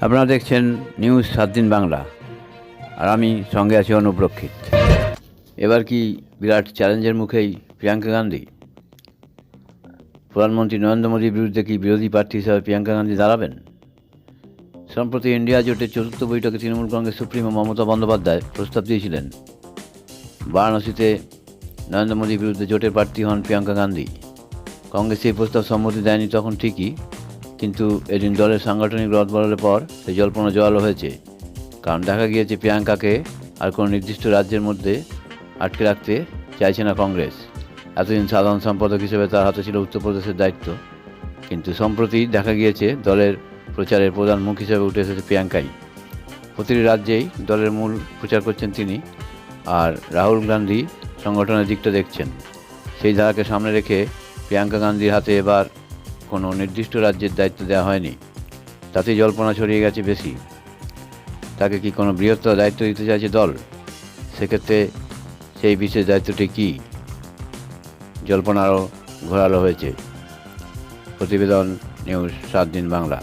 আপনারা দেখছেন নিউজ সাত দিন বাংলা। আর আমি সঙ্গে আছি অনুপ্রক্ষিত। এবার কি বিরাট চ্যালেঞ্জের মুখেই প্রিয়াঙ্কা গান্ধী? প্রধানমন্ত্রী নরেন্দ্র মোদীর বিরুদ্ধে কি বিরোধী প্রার্থী হিসাবে প্রিয়াঙ্কা গান্ধী দাঁড়াবেন? সম্প্রতি ইন্ডিয়া জোটের চতুর্থ বৈঠকে তৃণমূল কংগ্রেস সুপ্রিমো মমতা বন্দ্যোপাধ্যায় প্রস্তাব দিয়েছিলেন। বারাণসীতে নরেন্দ্র মোদীর বিরুদ্ধে জোটের প্রার্থী হন প্রিয়াঙ্কা গান্ধী। কংগ্রেস এই প্রস্তাব সম্মতি দেয়নি তখন ঠিকই। কিন্তু এদিন দলের সাংগঠনিক রদ বদলের পর সেই জল্পনা জোয়ালো হয়েছে। কারণ দেখা গিয়েছে প্রিয়াঙ্কাকে আর কোনো নির্দিষ্ট রাজ্যের মধ্যে আটকে রাখতে চাইছে না কংগ্রেস। এতদিন সাধারণ সম্পাদক হিসেবে তার হাতে ছিল উত্তরপ্রদেশের দায়িত্ব। কিন্তু সম্প্রতি দেখা গিয়েছে দলের প্রচারের প্রধান মুখ হিসেবে উঠে এসেছে প্রিয়াঙ্কাই। প্রতিটি রাজ্যেই দলের মূল প্রচার করছেন তিনি আর রাহুল গান্ধী সংগঠনের দিকটা দেখছেন। সেই ধারাকে সামনে রেখে প্রিয়াঙ্কা গান্ধীর হাতে এবার কোনো নির্দিষ্ট রাজ্যের দায়িত্ব দেওয়া হয়নি। তাতে জল্পনা ছড়িয়ে গেছে বেশি। তাকে কি কোনো বৃহত্তর দায়িত্ব দিতে চাইছে দল? সেক্ষেত্রে সেই বিশেষ দায়িত্বটি কী? জল্পনারও ঘোরালো হয়েছে। প্রতিবেদন নিউজ সাত দিন বাংলা।